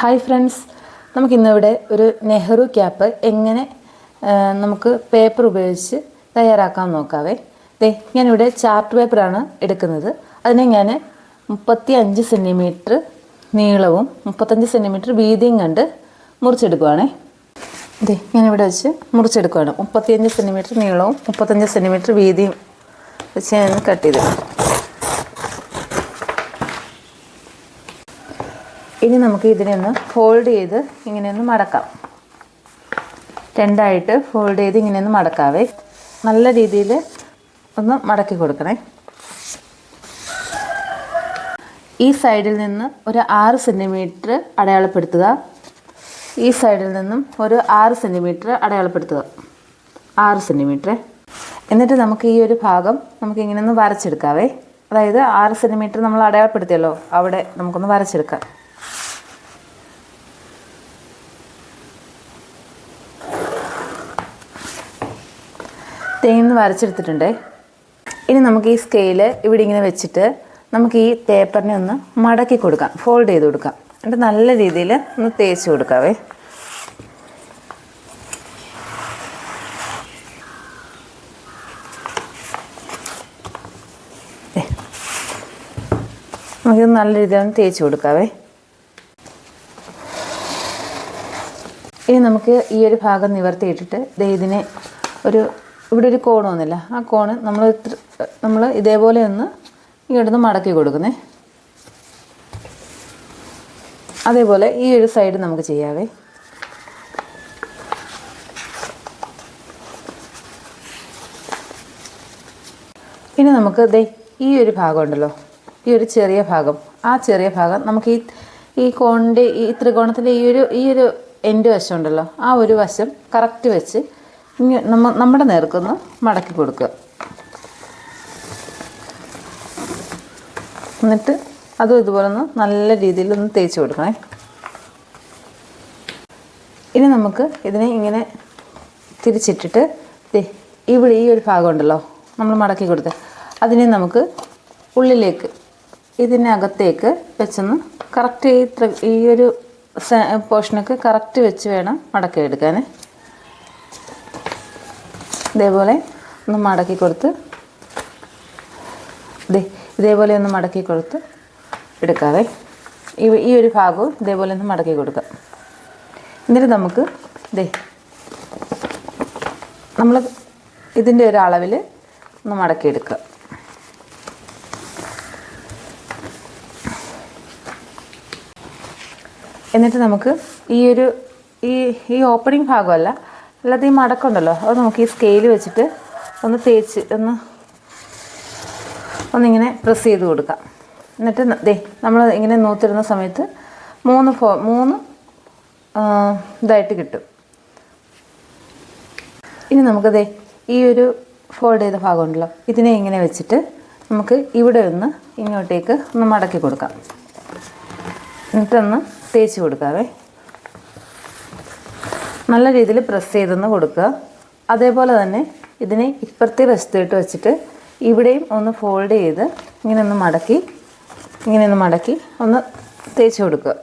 Hi friends. നമുക്കിന്നിവിടെ ഒരു Nehru cap എങ്ങനെ നമുക്ക് പേപ്പർ ഉപയോഗിച്ച് തയ്യാറാക്കാൻ നോക്കാവേ. ദേ ഞാനിവിടെ ചാർട്ട് പേപ്പറാണ് എടുക്കുന്നത്. അതിനെ ഞാൻ മുപ്പത്തി അഞ്ച് സെന്റിമീറ്റർ നീളവും മുപ്പത്തഞ്ച് സെന്റിമീറ്റർ വീതിയും കണ്ട് മുറിച്ചെടുക്കുവാണേ. ദേ ഞാനിവിടെ വെച്ച് മുറിച്ചെടുക്കുവാണ്. മുപ്പത്തിയഞ്ച് സെന്റിമീറ്റർ നീളവും മുപ്പത്തഞ്ച് സെന്റിമീറ്റർ വീതിയും വെച്ച് ഞാൻ കട്ട് ചെയ്തെടുക്കും. ഇനി നമുക്ക് ഇതിനെ ഒന്ന് ഫോൾഡ് ചെയ്ത് ഇങ്ങനെയൊന്ന് മടക്കാം. രണ്ടായിട്ട് ഫോൾഡ് ചെയ്ത് ഇങ്ങനെയൊന്ന് മടക്കാവേ. നല്ല രീതിയിൽ ഒന്ന് മടക്കി കൊടുക്കണേ. ഈ സൈഡിൽ നിന്ന് ഒരു ആറ് സെന്റിമീറ്റർ അടയാളപ്പെടുത്തുക. ഈ സൈഡിൽ നിന്നും ഒരു ആറ് സെന്റിമീറ്റർ അടയാളപ്പെടുത്തുക. ആറ് സെന്റിമീറ്റർ എന്നിട്ട് നമുക്ക് ഈ ഒരു ഭാഗം നമുക്ക് ഇങ്ങനെ ഒന്ന് വരച്ചെടുക്കാവേ. അതായത് ആറ് സെന്റിമീറ്റർ നമ്മൾ അടയാളപ്പെടുത്തിയല്ലോ. അവിടെ നമുക്കൊന്ന് വരച്ചെടുക്കാം. തേങ്ങ വരച്ചെടുത്തിട്ടുണ്ട്. ഇനി നമുക്ക് ഈ സ്കെയിൽ ഇവിടെ ഇങ്ങനെ വെച്ചിട്ട് നമുക്ക് ഈ പേപ്പറിനെ ഒന്ന് മടക്കി കൊടുക്കാം. ഫോൾഡ് ചെയ്ത് കൊടുക്കാം. എന്നിട്ട് നല്ല രീതിയിൽ ഒന്ന് തേച്ച് കൊടുക്കാവേ. നമുക്കിത് നല്ല രീതിയിൽ ഒന്ന് തേച്ച് കൊടുക്കാവേ. ഇനി നമുക്ക് ഈ ഒരു ഭാഗം നിവർത്തിയിട്ടിട്ട് ദൈതിനെ ഒരു ഇവിടെ ഒരു കോൺ വന്നില്ല. ആ കോണ് നമ്മൾ നമ്മൾ ഇതേപോലെ ഒന്ന് ഇങ്ങോട്ടൊന്ന് മടക്കി കൊടുക്കുന്നേ. അതേപോലെ ഈ ഒരു സൈഡ് നമുക്ക് ചെയ്യാവേ. ഇനി നമുക്ക് ദേ ഈ ഒരു ഭാഗം ഉണ്ടല്ലോ. ഈ ഒരു ചെറിയ ഭാഗം. ആ ചെറിയ ഭാഗം നമുക്ക് ഈ ഈ കോണിന്റെ ഈ ത്രികോണത്തിന്റെ ഈ ഒരു ഈ ഒരു എൻഡ് വശം ഉണ്ടല്ലോ. ആ ഒരു വശം കറക്റ്റ് വെച്ച് ഇങ്ങ നമ്മ നമ്മുടെ നേർക്കൊന്ന് മടക്കി കൊടുക്കുക. എന്നിട്ട് അതും ഇതുപോലെ ഒന്ന് നല്ല രീതിയിൽ ഒന്ന് തേച്ച് കൊടുക്കണേ. ഇനി നമുക്ക് ഇതിനെ ഇങ്ങനെ തിരിച്ചിട്ടിട്ട് ഇവിടെ ഈ ഒരു ഭാഗം ഉണ്ടല്ലോ നമ്മൾ മടക്കി കൊടുത്ത്. അതിനെ നമുക്ക് ഉള്ളിലേക്ക് ഇതിനകത്തേക്ക് വെച്ചൊന്ന് കറക്റ്റ് ഈ ഈ ഒരു പോർഷനൊക്കെ കറക്റ്റ് വെച്ച് വേണം മടക്കി എടുക്കാൻ ഇതേപോലെ ഒന്ന് മടക്കി കൊടുത്ത് ദേ ഇതേപോലെ ഒന്ന് മടക്കി കൊടുത്ത് എടുക്കാവേ. ഈ ഈ ഒരു ഭാഗവും ഇതേപോലെ ഒന്ന് മടക്കി കൊടുക്കാം. എന്നിട്ട് നമുക്ക് ഇതേ നമ്മൾ ഇതിന്റെ ഒരു അളവിൽ ഒന്ന് മടക്കിയെടുക്കുക എന്നിട്ട് നമുക്ക് ഈ ഒരു ഈ ഈ ഓപ്പണിംഗ് ഭാഗമല്ല അല്ലാതെ ഈ മടക്കമുണ്ടല്ലോ അത് നമുക്ക് ഈ സ്കെയിൽ വെച്ചിട്ട് ഒന്ന് തേച്ച് ഒന്ന് ഒന്നിങ്ങനെ പ്രസ് ചെയ്ത് കൊടുക്കാം. എന്നിട്ട് ദേ നമ്മൾ ഇങ്ങനെ നൂത്തിരുന്ന സമയത്ത് മൂന്ന് ഫോ മൂന്ന് ഇതായിട്ട് കിട്ടും. ഇനി നമുക്ക് ദേ ഈ ഒരു ഫോൾഡ് ചെയ്ത ഭാഗം ഉണ്ടല്ലോ. ഇതിനെ ഇങ്ങനെ വെച്ചിട്ട് നമുക്ക് ഇവിടെ ഒന്ന് ഇങ്ങോട്ടേക്ക് ഒന്ന് മടക്കി കൊടുക്കാം. എന്നിട്ടൊന്ന് തേച്ച് കൊടുക്കാവേ. നല്ല രീതിയിൽ പ്രസ് ചെയ്തൊന്ന് കൊടുക്കുക അതേപോലെ തന്നെ ഇതിനെ ഇപ്പുറത്തെ വശത്തോട്ട് വെച്ചിട്ട് ഇവിടെയും ഒന്ന് ഫോൾഡ് ചെയ്ത് ഇങ്ങനെ ഒന്ന് മടക്കി ഇങ്ങനെ ഒന്ന് മടക്കി ഒന്ന് തേച്ച് കൊടുക്കുക.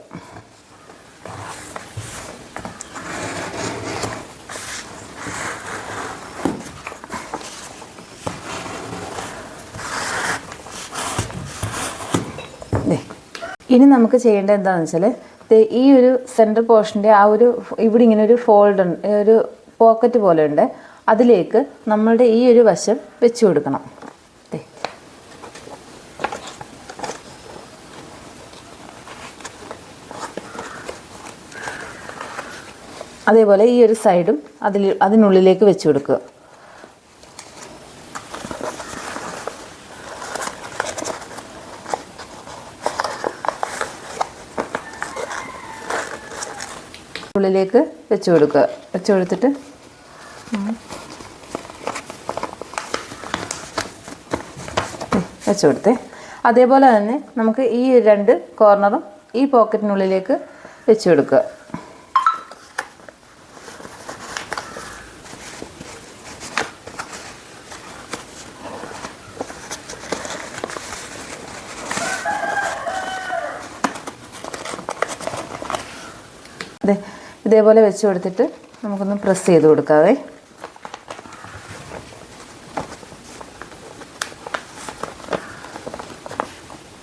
ഇനി നമുക്ക് ചെയ്യേണ്ടത് എന്താണെന്ന് വെച്ചാൽ ഈ ഒരു സെന്റർ പോർഷന്റെ ആ ഒരു ഇവിടെ ഇങ്ങനെ ഒരു ഫോൾഡ് ഒരു പോക്കറ്റ് പോലെ ഉണ്ട്. അതിലേക്ക് നമ്മളുടെ ഈ ഒരു വശം വെച്ച് കൊടുക്കണം. അതേപോലെ ഈ ഒരു സൈഡും അതിൽ അതിനുള്ളിലേക്ക് വെച്ച് കൊടുക്കുക. ഉള്ളിലേക്ക് വെച്ച് കൊടുക്കുക. വെച്ച് കൊടുത്തിട്ട് വെച്ച് കൊടുത്തേ. അതേപോലെ തന്നെ നമുക്ക് ഈ രണ്ട് കോർണറും ഈ പോക്കറ്റിനുള്ളിലേക്ക് വെച്ച് കൊടുക്കുക ഇത് ഇതേപോലെ വെച്ച് കൊടുത്തിട്ട് നമുക്കൊന്ന് പ്രസ് ചെയ്ത് കൊടുക്കാവേ.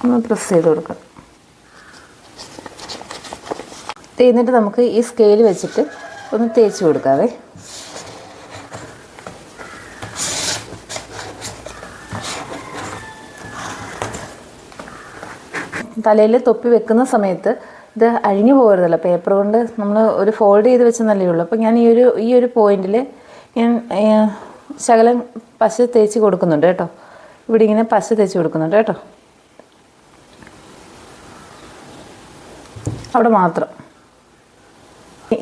ഒന്ന് പ്രസ് ചെയ്ത് കൊടുക്കാം. തേന്നിട്ട് നമുക്ക് ഈ സ്കെയിൽ വെച്ചിട്ട് ഒന്ന് തേച്ച് കൊടുക്കാവേ. തലയിൽ തൊപ്പി വെക്കുന്ന സമയത്ത് ഇത് അഴിഞ്ഞു പോകരുതല്ലോ. പേപ്പർ കൊണ്ട് നമ്മൾ ഒരു ഫോൾഡ് ചെയ്ത് വെച്ചെന്നല്ലേ ഉള്ളൂ. അപ്പോൾ ഞാൻ ഈ ഒരു ഈ ഒരു പോയിന്റിൽ ഞാൻ ശകലം പശ തേച്ച് കൊടുക്കുന്നുണ്ട് കേട്ടോ. ഇവിടെ ഇങ്ങനെ പശ തേച്ച് കൊടുക്കുന്നുണ്ട് കേട്ടോ. അവിടെ മാത്രം.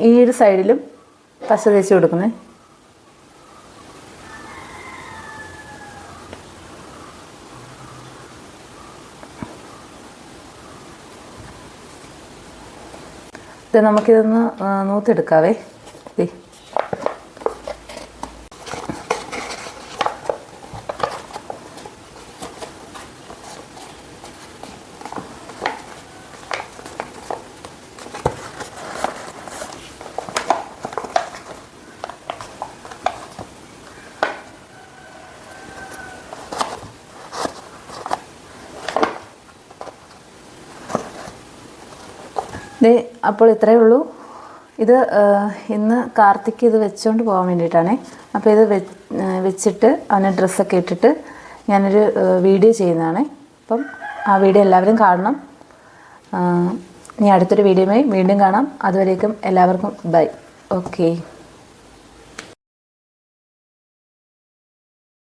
ഈ ഒരു സൈഡിലും പശ തേച്ച് കൊടുക്കുന്നേ. ഇത് നമുക്കിതൊന്ന് നൂത്തെടുക്കാവേ ദേ ദേ അപ്പോൾ ഇത്രയേ ഉള്ളൂ. ഇത് ഇന്ന് കാർത്തിക്ക് ഇത് വെച്ചുകൊണ്ട് പോകാൻ വേണ്ടിയിട്ടാണേ. അപ്പോൾ ഇത് വെച്ചിട്ട് അവന് ഡ്രസ്സൊക്കെ ഇട്ടിട്ട് ഞാനൊരു വീഡിയോ ചെയ്യുന്നതാണ്. അപ്പം ആ വീഡിയോ എല്ലാവരും കാണണം. ഇനി അടുത്തൊരു വീഡിയോയുമായി വീണ്ടും കാണാം. അതുവരേക്കും എല്ലാവർക്കും ബൈ. ഓക്കേ.